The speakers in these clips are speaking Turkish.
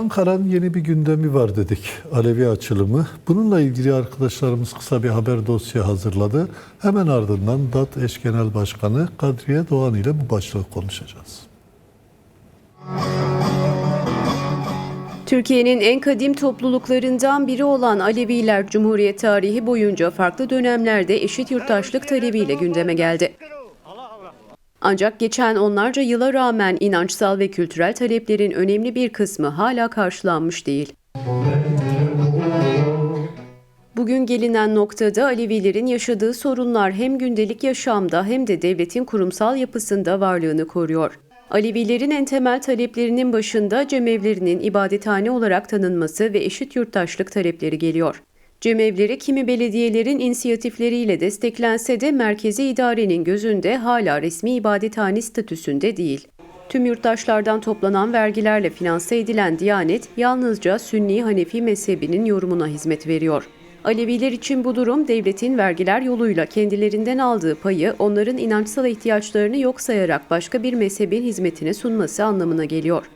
Ankara'nın yeni bir gündemi var dedik. Alevi açılımı. Bununla ilgili arkadaşlarımız kısa bir haber dosya hazırladı. Hemen ardından DAT eş genel başkanı Kadriye Doğan ile bu başlığı konuşacağız. Türkiye'nin en kadim topluluklarından biri olan Aleviler Cumhuriyet tarihi boyunca farklı dönemlerde eşit yurttaşlık talebiyle gündeme geldi. Ancak geçen onlarca yıla rağmen inançsal ve kültürel taleplerin önemli bir kısmı hala karşılanmış değil. Bugün gelinen noktada Alevilerin yaşadığı sorunlar hem gündelik yaşamda hem de devletin kurumsal yapısında varlığını koruyor. Alevilerin en temel taleplerinin başında cemevlerinin ibadethane olarak tanınması ve eşit yurttaşlık talepleri geliyor. Cemevleri kimi belediyelerin inisiyatifleriyle desteklense de merkezi idarenin gözünde hala resmi ibadethane statüsünde değil. Tüm yurttaşlardan toplanan vergilerle finanse edilen Diyanet yalnızca Sünni Hanefi mezhebinin yorumuna hizmet veriyor. Aleviler için bu durum devletin vergiler yoluyla kendilerinden aldığı payı onların inançsal ihtiyaçlarını yok sayarak başka bir mezhebin hizmetine sunması anlamına geliyor.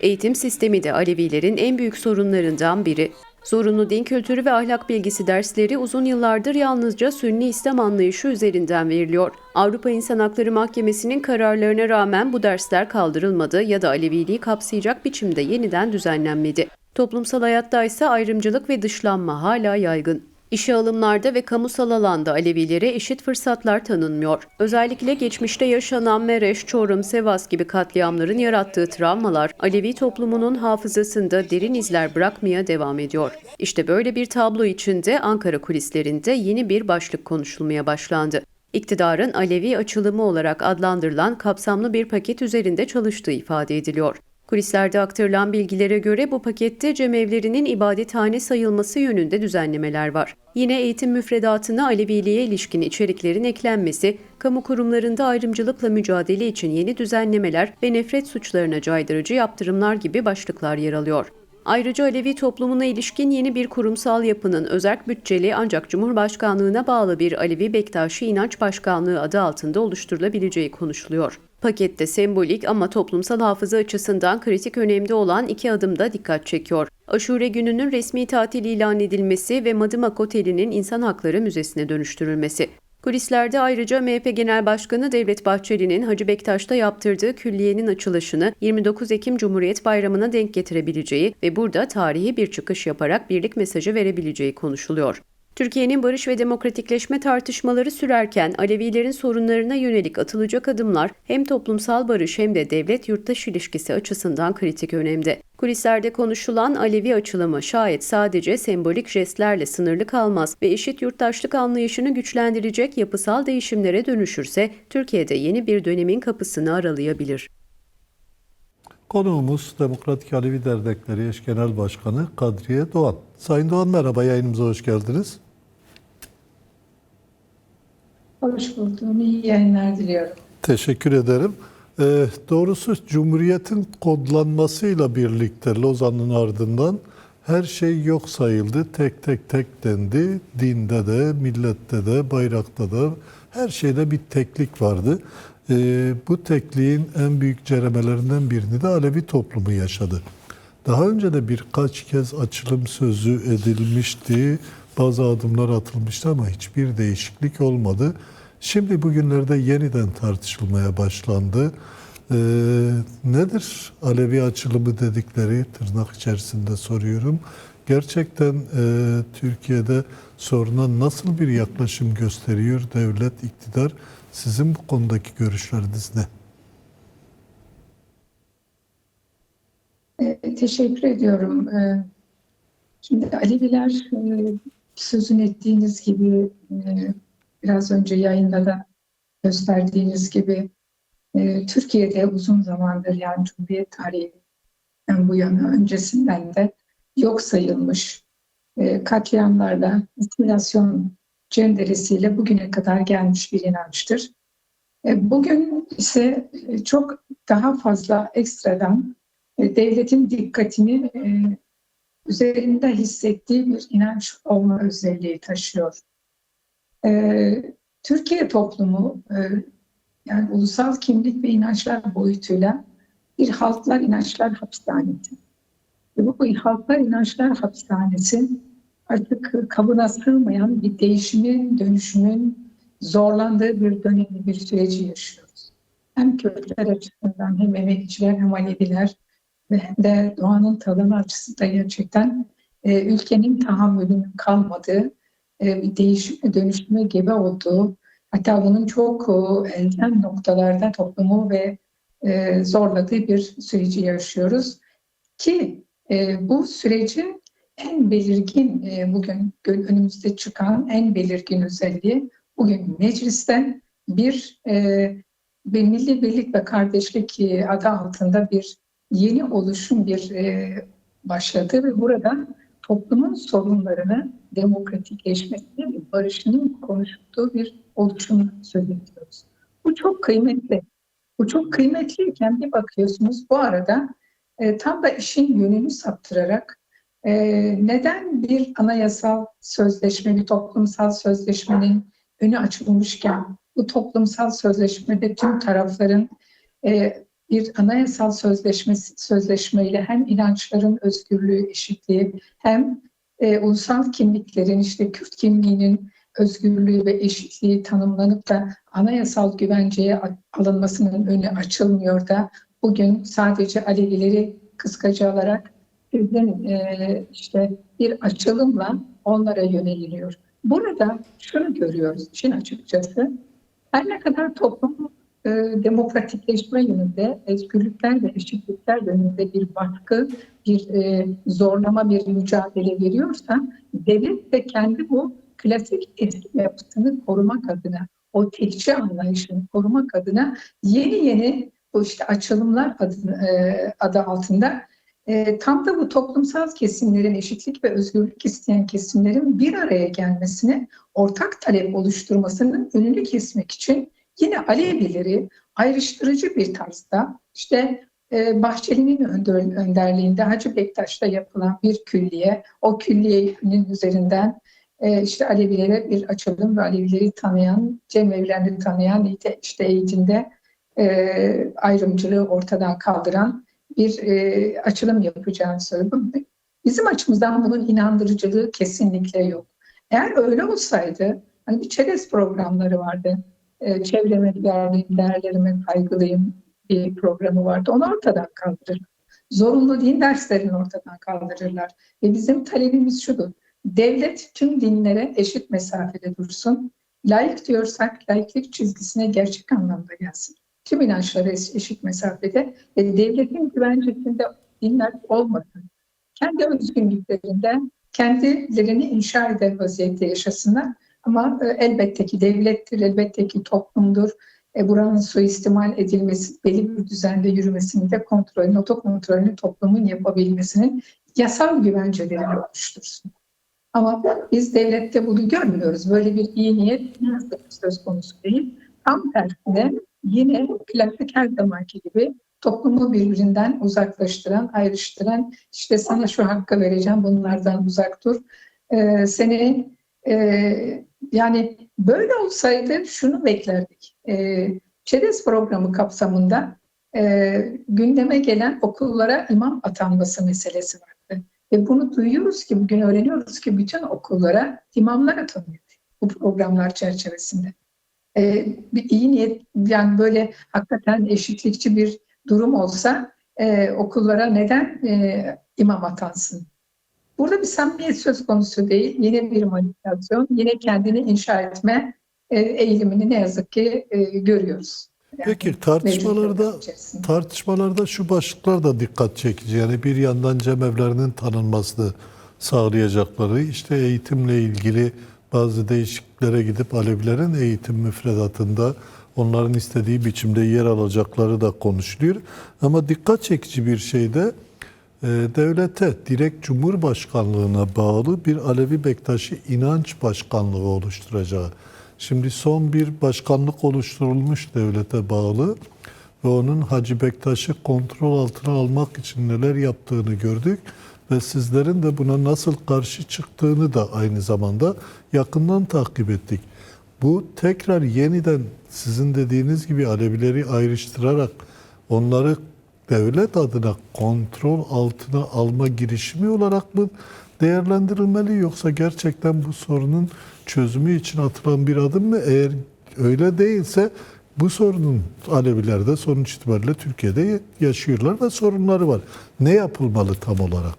Eğitim sistemi de Alevilerin en büyük sorunlarından biri. Zorunlu din kültürü ve ahlak bilgisi dersleri uzun yıllardır yalnızca Sünni İslam anlayışı üzerinden veriliyor. Avrupa İnsan Hakları Mahkemesi'nin kararlarına rağmen bu dersler kaldırılmadı ya da Aleviliği kapsayacak biçimde yeniden düzenlenmedi. Toplumsal hayatta ise ayrımcılık ve dışlanma hala yaygın. İşe alımlarda ve kamusal alanda Alevilere eşit fırsatlar tanınmıyor. Özellikle geçmişte yaşanan Mereş, Çorum, Sevas gibi katliamların yarattığı travmalar Alevi toplumunun hafızasında derin izler bırakmaya devam ediyor. İşte böyle bir tablo içinde Ankara kulislerinde yeni bir başlık konuşulmaya başlandı. İktidarın Alevi açılımı olarak adlandırılan kapsamlı bir paket üzerinde çalıştığı ifade ediliyor. Kulislerde aktarılan bilgilere göre bu pakette cemevlerinin ibadethane sayılması yönünde düzenlemeler var. Yine eğitim müfredatına Aleviliğe ilişkin içeriklerin eklenmesi, kamu kurumlarında ayrımcılıkla mücadele için yeni düzenlemeler ve nefret suçlarına caydırıcı yaptırımlar gibi başlıklar yer alıyor. Ayrıca Alevi toplumuna ilişkin yeni bir kurumsal yapının özerk bütçeli ancak Cumhurbaşkanlığına bağlı bir Alevi Bektaşi İnanç Başkanlığı adı altında oluşturulabileceği konuşuluyor. Pakette sembolik ama toplumsal hafıza açısından kritik önemde olan iki adım da dikkat çekiyor. Aşure gününün resmi tatil ilan edilmesi ve Madımak Oteli'nin İnsan Hakları Müzesi'ne dönüştürülmesi. Kulislerde ayrıca MHP Genel Başkanı Devlet Bahçeli'nin Hacı Bektaş'ta yaptırdığı külliyenin açılışını 29 Ekim Cumhuriyet Bayramı'na denk getirebileceği ve burada tarihi bir çıkış yaparak birlik mesajı verebileceği konuşuluyor. Türkiye'nin barış ve demokratikleşme tartışmaları sürerken Alevilerin sorunlarına yönelik atılacak adımlar hem toplumsal barış hem de devlet yurttaş ilişkisi açısından kritik önemde. Kulislerde konuşulan Alevi açılımı şayet sadece sembolik jestlerle sınırlı kalmaz ve eşit yurttaşlık anlayışını güçlendirecek yapısal değişimlere dönüşürse Türkiye'de yeni bir dönemin kapısını aralayabilir. Konuğumuz Demokratik Alevi Dernekleri Eş Genel Başkanı Kadriye Doğan. Sayın Doğan merhaba, yayınımıza hoş geldiniz. Hoş buldum. İyi yayınlar diliyorum. Teşekkür ederim. Ee, doğrusu Cumhuriyet'in kodlanmasıyla birlikte Lozan'ın ardından her şey yok sayıldı. Tek tek tek dendi. Dinde de, millette de, bayrakta da her şeyde bir teklik vardı. Ee, bu tekliğin en büyük ceremelerinden birini de Alevi toplumu yaşadı. Daha önce de birkaç kez açılım sözü edilmişti. Bazı adımlar atılmıştı ama hiçbir değişiklik olmadı. Şimdi bugünlerde yeniden tartışılmaya başlandı. Ee, nedir Alevi açılımı dedikleri tırnak içerisinde soruyorum. Gerçekten e, Türkiye'de soruna nasıl bir yaklaşım gösteriyor devlet, iktidar? Sizin bu konudaki görüşleriniz ne? E, teşekkür ediyorum. E, şimdi Aleviler e, sözün ettiğiniz gibi e, biraz önce yayında da gösterdiğiniz gibi e, Türkiye'de uzun zamandır yani Cumhuriyet tarihinden bu yana öncesinden de yok sayılmış e, katliamlarla, asimilasyon cenderesiyle bugüne kadar gelmiş bir inançtır. Bugün ise çok daha fazla ekstradan devletin dikkatini üzerinde hissettiği bir inanç olma özelliği taşıyor. E, Türkiye toplumu e, yani ulusal kimlik ve inançlar boyutuyla bir halklar inançlar hapishanesi. Bu, bu Halklar İnançlar Hapishanesi artık kabına sığmayan bir değişimin, dönüşümün zorlandığı bir dönemi, bir süreci yaşıyoruz. Hem Kürtler açısından hem emekçiler hem Aleviler ve de doğanın talanı açısından gerçekten e, ülkenin tahammülünün kalmadığı, e, bir değişim ve dönüşüme gebe olduğu, hatta bunun çok e, elzem noktalarda toplumu ve e, zorladığı bir süreci yaşıyoruz. Ki e, bu sürecin en belirgin e, bugün önümüzde çıkan en belirgin özelliği bugün meclisten bir e, bir milli birlik ve kardeşlik e, adı altında bir yeni oluşum bir e, başladı ve burada toplumun sorunlarını demokratikleşmesini ve barışının konuşulduğu bir oluşum söz ediyoruz. Bu çok kıymetli. Bu çok kıymetliyken bir bakıyorsunuz bu arada e, tam da işin yönünü saptırarak e, neden bir anayasal sözleşme, bir toplumsal sözleşmenin önü açılmışken bu toplumsal sözleşmede tüm tarafların e, bir anayasal sözleşme sözleşmeyle hem inançların özgürlüğü, eşitliği hem e, ulusal kimliklerin işte Kürt kimliğinin özgürlüğü ve eşitliği tanımlanıp da anayasal güvenceye alınmasının önü açılmıyor da bugün sadece Alevileri kıskacı alarak sizin e, işte bir açılımla onlara yöneliliyor. Burada şunu görüyoruz işin açıkçası. Her ne kadar toplum e, demokratikleşme yönünde, özgürlükler ve eşitlikler yönünde bir baskı, bir e, zorlama, bir mücadele veriyorsa devlet de kendi bu klasik eski yapısını korumak adına, o tekçi anlayışını korumak adına yeni yeni bu işte açılımlar adı, e, adı altında e, tam da bu toplumsal kesimlerin eşitlik ve özgürlük isteyen kesimlerin bir araya gelmesini, ortak talep oluşturmasının önünü kesmek için yine Alevileri ayrıştırıcı bir tarzda işte e, Bahçeli'nin önder, önderliğinde Hacı Bektaş'ta yapılan bir külliye, o külliyenin üzerinden e, işte Alevilere bir açılım ve Alevileri tanıyan, cemevlerini tanıyan, işte eğitimde e, ayrımcılığı ortadan kaldıran bir açılım yapacağını söylüyorum. Bizim açımızdan bunun inandırıcılığı kesinlikle yok. Eğer öyle olsaydı, hani bir çerez programları vardı, e, çevreme duyarlıyım, değerlerime kaygılıyım bir programı vardı. Onu ortadan kaldırır. Zorunlu din derslerini ortadan kaldırırlar. Ve bizim talebimiz şudur. Devlet tüm dinlere eşit mesafede dursun. Layık diyorsak layıklık çizgisine gerçek anlamda gelsin. Tüm inançlara eşit mesafede ve devletin güvencesinde dinler olmasın. Kendi özgünlüklerinde kendilerini inşa eder vaziyette yaşasınlar. Ama e, elbette ki devlettir, elbette ki toplumdur. E, buranın suistimal edilmesi, belli bir düzende yürümesini de kontrolünü, toplumun yapabilmesinin yasal güvencelerini oluştursun. Ama biz devlette bunu görmüyoruz. Böyle bir iyi niyet söz konusu değil. Tam tersine yine klasik her zamanki gibi toplumu birbirinden uzaklaştıran, ayrıştıran, işte sana şu hakkı vereceğim, bunlardan uzak dur. Ee, seni e, yani böyle olsaydı şunu beklerdik. Ee, ÇEDES programı kapsamında e, gündeme gelen okullara imam atanması meselesi vardı. Ve bunu duyuyoruz ki, bugün öğreniyoruz ki bütün okullara imamlar atanıyor bu programlar çerçevesinde. Ee, bir iyi niyet, yani böyle hakikaten eşitlikçi bir durum olsa e, okullara neden e, imam atansın? Burada bir samimiyet söz konusu değil. Yine bir manipülasyon, yine kendini inşa etme e, eğilimini ne yazık ki e, görüyoruz. Yani Peki tartışmalarda tartışmalarda şu başlıklar da dikkat çekici. Yani bir yandan cemevlerinin tanınmasını sağlayacakları, işte eğitimle ilgili bazı değişikliklere gidip Alevilerin eğitim müfredatında onların istediği biçimde yer alacakları da konuşuluyor. Ama dikkat çekici bir şey de devlete direkt Cumhurbaşkanlığına bağlı bir Alevi Bektaşi inanç başkanlığı oluşturacağı. Şimdi son bir başkanlık oluşturulmuş devlete bağlı ve onun Hacı Bektaş'ı kontrol altına almak için neler yaptığını gördük ve sizlerin de buna nasıl karşı çıktığını da aynı zamanda yakından takip ettik. Bu tekrar yeniden sizin dediğiniz gibi Alevileri ayrıştırarak onları devlet adına kontrol altına alma girişimi olarak mı değerlendirilmeli yoksa gerçekten bu sorunun çözümü için atılan bir adım mı? Eğer öyle değilse bu sorunun Aleviler de sonuç itibariyle Türkiye'de yaşıyorlar ve sorunları var. Ne yapılmalı tam olarak?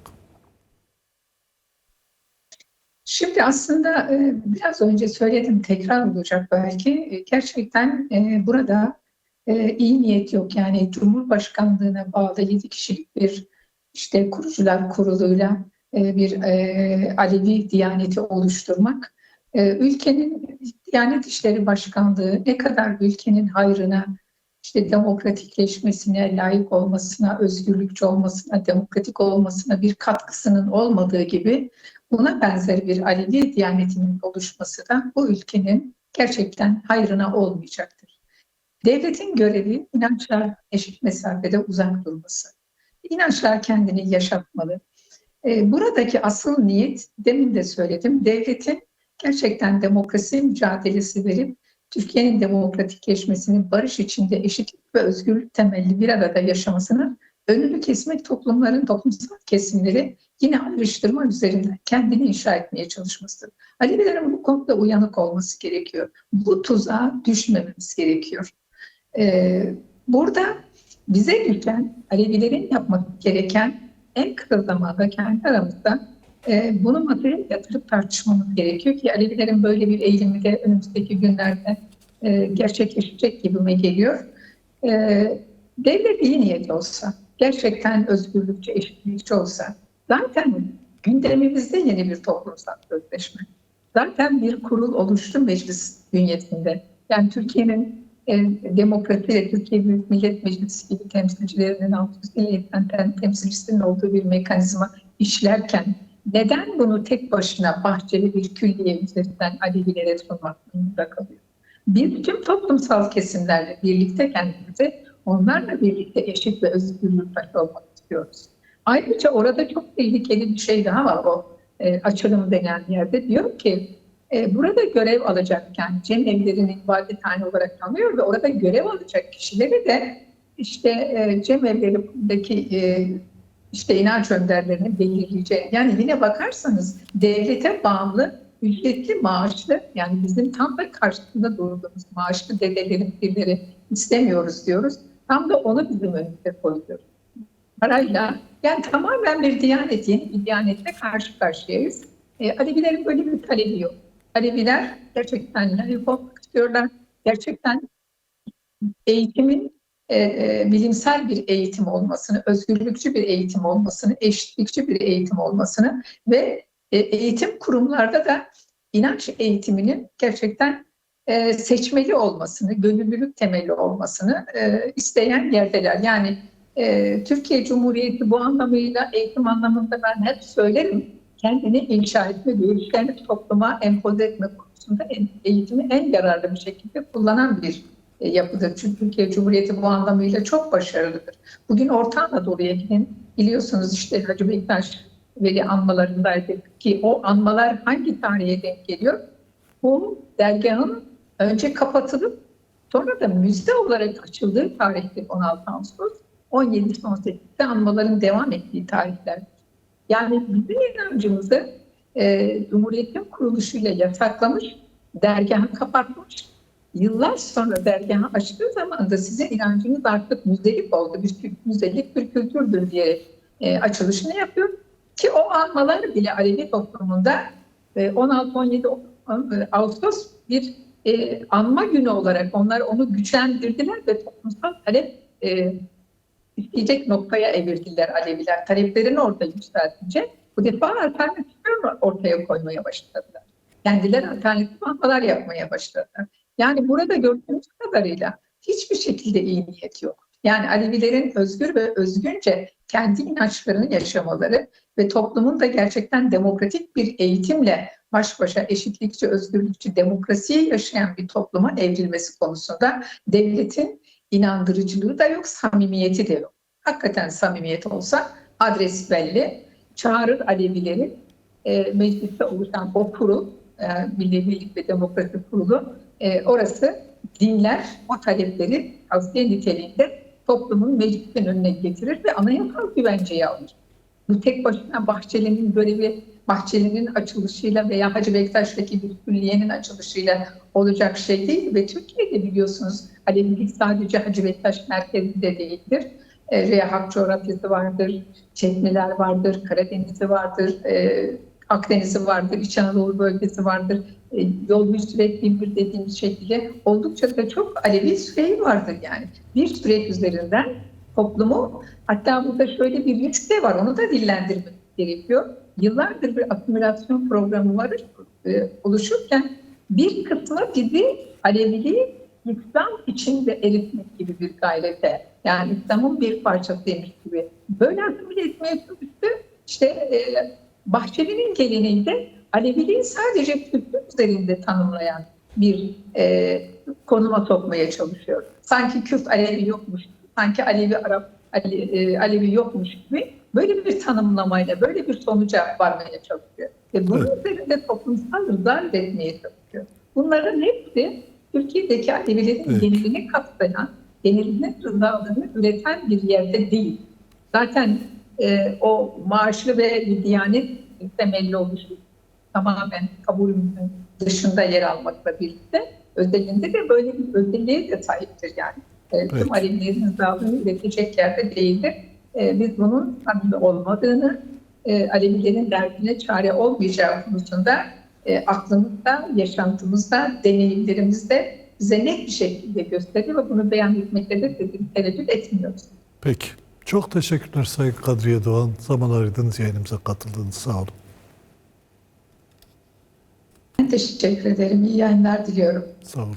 Şimdi aslında e, biraz önce söyledim tekrar olacak belki. E, Gerçekten e, burada e, iyi niyet yok. Yani Cumhurbaşkanlığına bağlı 7 kişilik bir işte kurucular kuruluyla e, bir e, Alevi diyaneti oluşturmak e, ülkenin Diyanet İşleri Başkanlığı ne kadar ülkenin hayrına işte demokratikleşmesine, layık olmasına, özgürlükçü olmasına, demokratik olmasına bir katkısının olmadığı gibi Buna benzer bir Alevi diyanetinin oluşması da bu ülkenin gerçekten hayrına olmayacaktır. Devletin görevi inançlar eşit mesafede uzak durması. İnançlar kendini yaşatmalı. Ee, Buradaki asıl niyet, demin de söyledim, devletin gerçekten demokrasi mücadelesi verip Türkiye'nin demokratikleşmesini barış içinde eşitlik ve özgürlük temelli bir arada yaşamasının önünü kesmek toplumların toplumsal kesimleri yine ayrıştırma üzerinden kendini inşa etmeye çalışmasıdır. Alevilerin bu konuda uyanık olması gerekiyor. Bu tuzağa düşmememiz gerekiyor. Ee, burada bize düşen Alevilerin yapmak gereken en kısa zamanda kendi aramızda e, bunu masaya yatırıp tartışmamız gerekiyor ki Alevilerin böyle bir eğilimi de önümüzdeki günlerde e, gerçekleşecek gibime geliyor. E, devlet iyi niyetli olsa, gerçekten özgürlükçü, eşitlikçi olsa, zaten gündemimizde yeni bir toplumsal sözleşme. Zaten bir kurul oluştu meclis bünyesinde. Yani Türkiye'nin e, demokrasi ve Türkiye Büyük Millet Meclisi gibi temsilcilerinin 650'den tem- temsilcisinin olduğu bir mekanizma işlerken neden bunu tek başına bahçeli bir külliye üzerinden Alevilere sunmak durumunda kalıyor? Biz tüm toplumsal kesimlerle birlikte kendimize onlarla birlikte eşit ve özgürlük taşı olmak istiyoruz. Ayrıca orada çok tehlikeli bir şey daha var o e, açılım denen yerde. Diyor ki e, burada görev alacak yani cemevlerinin ibadethane olarak tanıyor ve orada görev alacak kişileri de işte e, cemevlerindeki e, işte inanç önderlerini belirleyecek. Yani yine bakarsanız devlete bağımlı ücretli maaşlı yani bizim tam da karşısında durduğumuz maaşlı dedelerin birileri istemiyoruz diyoruz. Tam da onu bizim önümüze koyuyoruz. Parayla yani tamamen bir diyanet, yeni bir diyanetle karşı karşıyayız. E, Alevilerin böyle bir talebi yok. Aleviler gerçekten layık olmak istiyorlar. Gerçekten eğitimin e, e, bilimsel bir eğitim olmasını, özgürlükçü bir eğitim olmasını, eşitlikçi bir eğitim olmasını ve e, eğitim kurumlarda da inanç eğitiminin gerçekten e, seçmeli olmasını, gönüllülük temelli olmasını e, isteyen yerdeler. Yani e, Türkiye Cumhuriyeti bu anlamıyla eğitim anlamında ben hep söylerim kendini inşa etme, görüşlerini topluma empoze etme konusunda eğitimi en yararlı bir şekilde kullanan bir e, yapıdır. Çünkü Türkiye Cumhuriyeti bu anlamıyla çok başarılıdır. Bugün Orta Anadolu'ya gidin, biliyorsunuz işte Hacı Bektaş Veli anmalarındaydık ki o anmalar hangi tarihe denk geliyor? Bu dergahın önce kapatılıp sonra da müze olarak açıldığı tarihtir 16 Ağustos. 17 18'de anmaların devam ettiği tarihler. Yani bizim inancımızı e, Cumhuriyet'in kuruluşuyla yasaklamış, dergahı kapatmış. Yıllar sonra dergahı açtığı zaman da sizin inancınız artık müzelik oldu, bir müzelik bir kültürdür diye e, açılışını yapıyor. Ki o anmalar bile Alevi toplumunda e, 16-17 Ağustos bir e, anma günü olarak onlar onu güçlendirdiler ve toplumsal talep e, isteyecek noktaya evirdiler Aleviler. Taleplerini orada yükseltince bu defa alternatifler ortaya koymaya başladılar. Kendileri alternatif anmalar yapmaya başladılar. Yani burada gördüğümüz kadarıyla hiçbir şekilde iyi niyet yok. Yani Alevilerin özgür ve özgünce kendi inançlarını yaşamaları ve toplumun da gerçekten demokratik bir eğitimle baş başa eşitlikçi, özgürlükçü, demokrasiyi yaşayan bir topluma evrilmesi konusunda devletin inandırıcılığı da yok, samimiyeti de yok. Hakikaten samimiyet olsa adres belli. Çağırır Alevileri e, mecliste oluşan o kurul, e, Milli Birlik ve Demokrasi Kurulu, e, orası dinler o talepleri tavsiye niteliğinde toplumun meclisin önüne getirir ve anayasal güvenceyi alır. Bu tek başına Bahçeli'nin görevi, Bahçeli'nin açılışıyla veya Hacı Bektaş'taki bir külliyenin açılışıyla olacak şey değil. Ve Türkiye'de biliyorsunuz Alevilik sadece Hacı Bektaş merkezinde değildir. E, Reyhak coğrafyası vardır, Çetniler vardır, Karadeniz'i vardır, e, Akdeniz'i vardır, İç Anadolu bölgesi vardır. E, yol bir dediğimiz şekilde oldukça da çok Alevi süreyi vardır yani. Bir sürek üzerinden toplumu hatta burada şöyle bir yük de var onu da dillendirmek gerekiyor. Yıllardır bir akümülasyon programı var e, oluşurken bir kısmı bizi Aleviliği İslam içinde eritmek gibi bir gayrete yani İslam'ın bir parçasıymış gibi böyle akümüle etmeye çalıştı. İşte e, Bahçeli'nin geleneği de Aleviliği sadece kültür üzerinde tanımlayan bir e, konuma sokmaya çalışıyor. Sanki Kürt Alevi yokmuş, sanki Alevi Arap Ale, e, Alevi yokmuş gibi böyle bir tanımlamayla, böyle bir sonuca varmaya çalışıyor. Ve bunun Evet. üzerinde toplumsal rıza üretmeye çalışıyor. Bunların hepsi Türkiye'deki Alevilerin Evet. genelini kapsayan, genelinin rızalığını üreten bir yerde değil. Zaten e, o maaşlı ve diyanet temelli oluşu tamamen kabulümüzün dışında yer almakla birlikte özelinde de böyle bir özelliğe de sahiptir yani. E, Evet. tüm Alevilerin rızalığını üretecek yerde değildir. E, biz bunun samimi olmadığını, e, Alevilerin derdine çare olmayacağı konusunda e, aklımızda, yaşantımızda, deneyimlerimizde bize net bir şekilde gösteriyor ve bunu beyan etmekte de tereddüt etmiyoruz. Peki. Çok teşekkürler Sayın Kadriye Doğan. Zaman ayırdınız yayınımıza katıldınız. Sağ olun. Ben teşekkür ederim. İyi yayınlar diliyorum. Sağ olun.